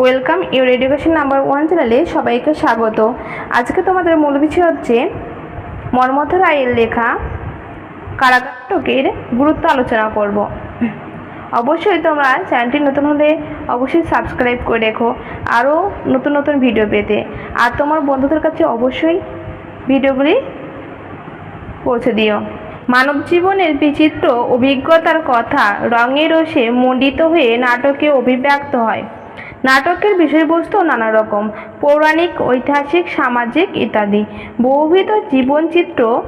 Welcome your education number one চ্যানেলে সবাইকে স্বাগত। আজকে তোমাদের মূল বিষয় হচ্ছে মর্মথ রায়ের লেখা কারাগাটকের গুরুত্ব আলোচনা করব। অবশ্যই তোমরা চ্যানেলটি নতুন হলে অবশ্যই সাবস্ক্রাইব করে রেখো, আরও নতুন নতুন ভিডিও পেতে। আর তোমার বন্ধুদের কাছে অবশ্যই ভিডিওগুলি পৌঁছে দিও। মানব জীবনের বিচিত্র অভিজ্ঞতার কথা রঙে রসে মণ্ডিত হয়ে নাটকে অভিব্যক্ত হয়। নাটকের বিষয়বস্তু নানা রকম পৌরাণিক, ঐতিহাসিক, সামাজিক ইত্যাদি। বহুবিধ জীবনচিত্র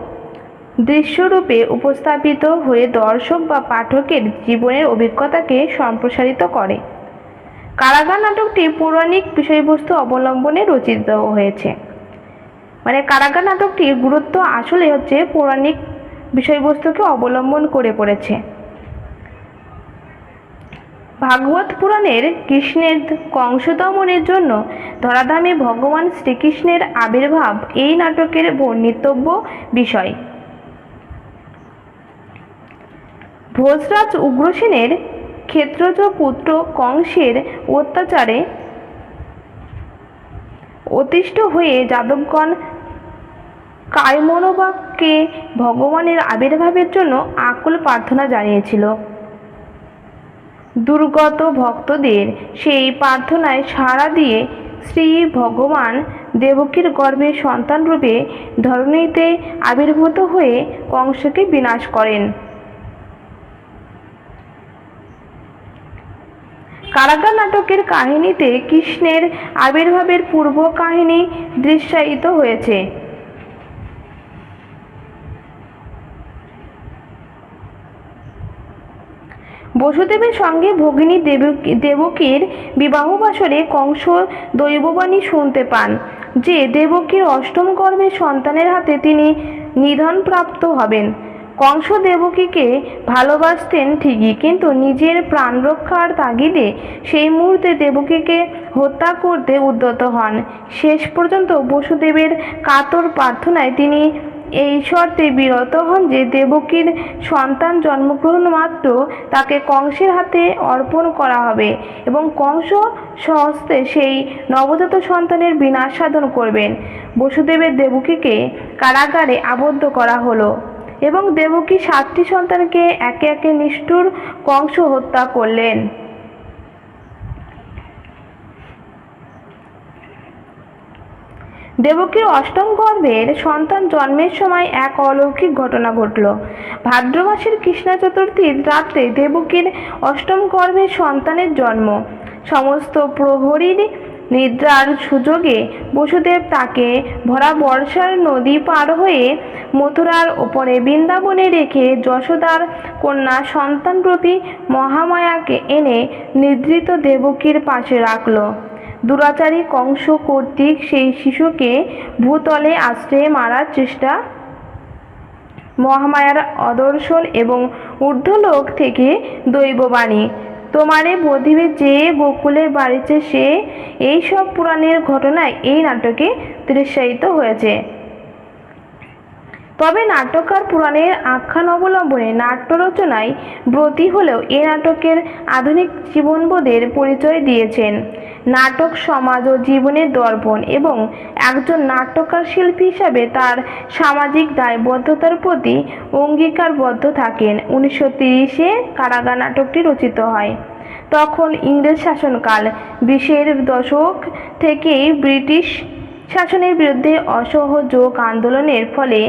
দৃশ্যরূপে উপস্থাপিত হয়ে দর্শক বা পাঠকের জীবনের অভিজ্ঞতাকে সম্প্রসারিত করে। কারাগার নাটকটি পৌরাণিক বিষয়বস্তু অবলম্বনে রচিত হয়েছে। মানে কারাগার নাটকটির গুরুত্ব আসলে হচ্ছে পৌরাণিক বিষয়বস্তুকে অবলম্বন করে পড়েছে। ভাগবত পুরাণের কৃষ্ণের কংসদমনের জন্য ধরাধামে ভগবান শ্রীকৃষ্ণের আবির্ভাব এই নাটকের বর্ণিতব্য বিষয়। ভোজরাজ উগ্রসেনের ক্ষেত্রজ পুত্র কংসের অত্যাচারে অতিষ্ঠ হয়ে যাদবগণ কায়মনোবাক্যে ভগবানের আবির্ভাবের জন্য আকুল প্রার্থনা জানিয়েছিল। দুর্গত ভক্তদের সেই প্রার্থনায় সাড়া দিয়ে শ্রী ভগবান দেবকীর গর্ভে সন্তানরূপে ধরণীতে আবির্ভূত হয়ে কংসকে বিনাশ করেন। কারাগার নাটকের কাহিনীতে কৃষ্ণের আবির্ভাবের পূর্ব কাহিনী দৃশ্যায়িত হয়েছে। বসুদেবের সঙ্গে ভগিনী দেবকী দেবকীর বিবাহবাসরে কংস দৈববাণী শুনতে পান, যে দেবকীর অষ্টম গর্ভের সন্তানের হাতে তিনি নিধনপ্রাপ্ত হবেন। কংস দেবকীকে ভালোবাসতেন ঠিকই, কিন্তু নিজের প্রাণ রক্ষার তাগিদে সেই মুহূর্তে দেবকীকে হত্যা করতে উদ্যত হন। শেষ পর্যন্ত বসুদেবের কাতর প্রার্থনায় তিনি এই শর্তে বিরত হন যে দেবকীর সন্তান জন্মগ্রহণ মাত্র তাকে কংসের হাতে অর্পণ করা হবে এবং কংস সহস্তে সেই নবজাত সন্তানের বিনাশ সাধন করবেন। বসুদেবের দেবকীকে কারাগারে আবদ্ধ করা হলো এবং দেবকী সাতটি সন্তানকে একে একে নিষ্ঠুর কংস হত্যা করলেন। দেবকীর অষ্টম গর্ভের সন্তান জন্মের সময় এক অলৌকিক ঘটনা ঘটল। ভাদ্র মাসের কৃষ্ণা চতুর্থীর রাত্রে দেবকীর অষ্টম গর্ভের সন্তানের জন্ম। সমস্ত প্রহরীর নিদ্রার সুযোগে বসুদেব তাকে ভরা বর্ষার নদী পার হয়ে মথুরার ওপরে বৃন্দাবনে রেখে যশোদার কন্যা সন্তানরূপী মহামায়াকে এনে নিদ্রিত দেবকীর পাশে রাখল। দুরাচারী কংস কর্তৃক সেই শিশুকে ভূতলে আশ্রয়ে মারার চেষ্টা। মহামায়ার অদর্শন এবং ঊর্ধ্বলোক থেকে দৈববাণী। তোমারে বধিবে যে গোকুলের বাড়িতে সে এই সব পুরাণের ঘটনায় এই নাটকে দৃশ্যায়িত হয়েছে। তবে নাট্যকার পুরাণের আখ্যান অবলম্বনে নাট্য রচনায় ব্রতী হলেও এ নাটকের আধুনিক জীবনবোধের পরিচয় দিয়েছেন। নাটক সমাজ ও জীবনের দর্পণ এবং একজন নাট্যকার শিল্পী হিসাবে তার সামাজিক দায়বদ্ধতার প্রতি অঙ্গীকারবদ্ধ থাকেন। উনিশশো তিরিশে কারাগার নাটকটি রচিত হয়। তখন ইংরেজ শাসনকাল, বিশের দশক থেকেই ব্রিটিশ শাসনের বিরুদ্ধে অসহযোগ আন্দোলনের ফলে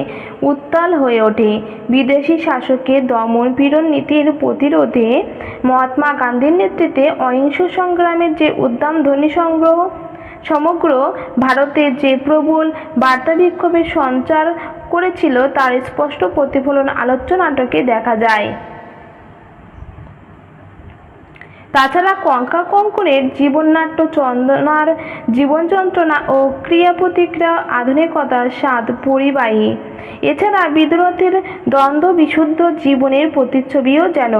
উত্তাল হয়ে ওঠে। বিদেশি শাসকের দমন পীড়ন নীতির প্রতিরোধে মহাত্মা গান্ধীর নেতৃত্বে অহিংস সংগ্রামের যে উদ্দাম ধ্বনি সংগ্রহ, সমগ্র ভারতে যে প্রবল বার্তা বিক্ষোভের সঞ্চার করেছিল, তার স্পষ্ট প্রতিফলন আলোচ্য নাটকে দেখা যায়। তাছাড়া কঙ্কা কঙ্কনের জীবননাট্য চন্দনার জীবন যন্ত্রণা ও ক্রিয়া প্রতিক্রিয়া আধুনিকতার স্বাদ পরিবাহী। এছাড়া বিদ্রোহের দ্বন্দ্ব বিশুদ্ধ জীবনের প্রতিচ্ছবিও যেন।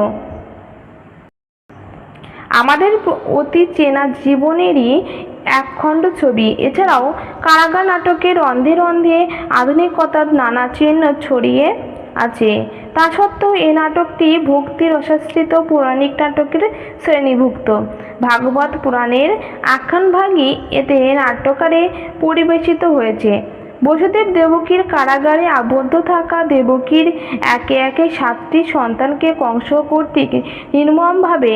আমাদের অতি চেনা জীবনেরই একখণ্ড ছবি। এছাড়াও কারাগার নাটকের রন্ধে রন্ধে আধুনিকতার নানা চিহ্ন ছড়িয়ে আছে। তা সত্ত্বেও এ নাটকটি ভক্তির অশাস্ত্রিত পৌরাণিক নাটকের শ্রেণীভুক্ত। ভাগবত পুরাণের আখ্যানভাগই এতে নাট্যকারে পরিবেশিত হয়েছে। বসুদেব দেবকীর কারাগারে আবদ্ধ থাকা দেবকীর একে একে সাতটি সন্তানকে কংস কর্তৃক নির্মমভাবে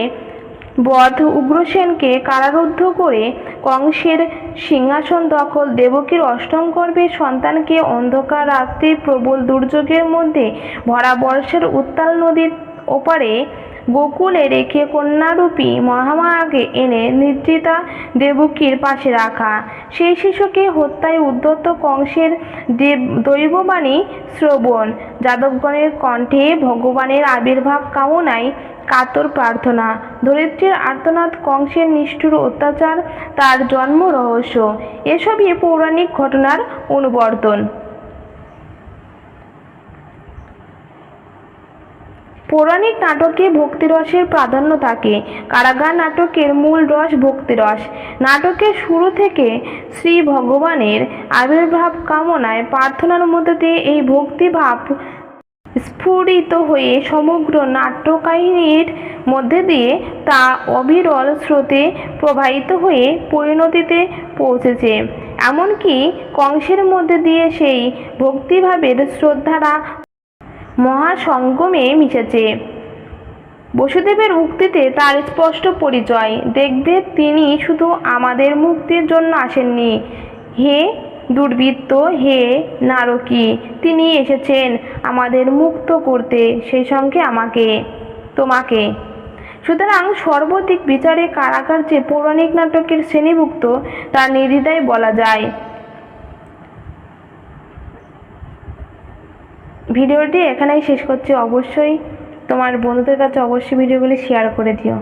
বধ উগ্রসেনকে কারারুদ্ধ করে কংসের সিংহাসন দখল, দেবকীর অষ্টম গর্ভের সন্তানকে অন্ধকার রাত্রির প্রবল দুর্যোগের মধ্যে ভরা বর্ষের উত্তাল নদীর ওপারে গোকুলে রেখে কন্যারূপী মহামায়াকে এনে নির্জিতা দেবকীর পাশে রাখা। সেই শিশুকে হত্যায় উদ্ধত কংসের দেব দৈববাণী শ্রবণ। যাদবগণের কণ্ঠে ভগবানের আবির্ভাব কামনায় কাতর প্রার্থনা। ধরিত্রীর আর্তনাদ কংসের নিষ্ঠুর অত্যাচার, তার জন্ম রহস্য। এসবই পৌরাণিক ঘটনার অনুবর্তন। পৌরাণিক নাটকে ভক্তিরসের প্রাধান্য থাকে। কারাগার নাটকের মূল রস ভক্তিরস। নাটকের শুরু থেকে শ্রী ভগবানের আবির্ভাব কামনায় প্রার্থনার মধ্যে দিয়ে এই ভক্তিভাব স্ফুরিত হয়ে সমগ্র নাট্যকাহিনীর মধ্যে দিয়ে তা অবিরল স্রোতে প্রবাহিত হয়ে পরিণতিতে পৌঁছেছে। এমনকি কংসের মধ্যে দিয়ে সেই ভক্তিভাবের শ্রদ্ধারা মহাসঙ্গমে মিশেছে। বসুদেবের উক্তিতে তার স্পষ্ট পরিচয়। দেখবে তিনি শুধু আমাদের মুক্তির জন্য আসেননি। হে দুর্বৃত্ত, হে নারকী, তিনি এসেছেন আমাদের মুক্ত করতে, সেই সঙ্গে আমাকে, তোমাকে। সুতরাং সর্বদিক বিচারে কারাগার যে পৌরাণিক নাটকের শ্রেণীভুক্ত তা নির্দ্বিধায় বলা যায়। ভিডিওটি এখানেই শেষ করছি। অবশ্যই তোমার বন্ধুদের কাছে অবশ্যই ভিডিওগুলি শেয়ার করে দিও।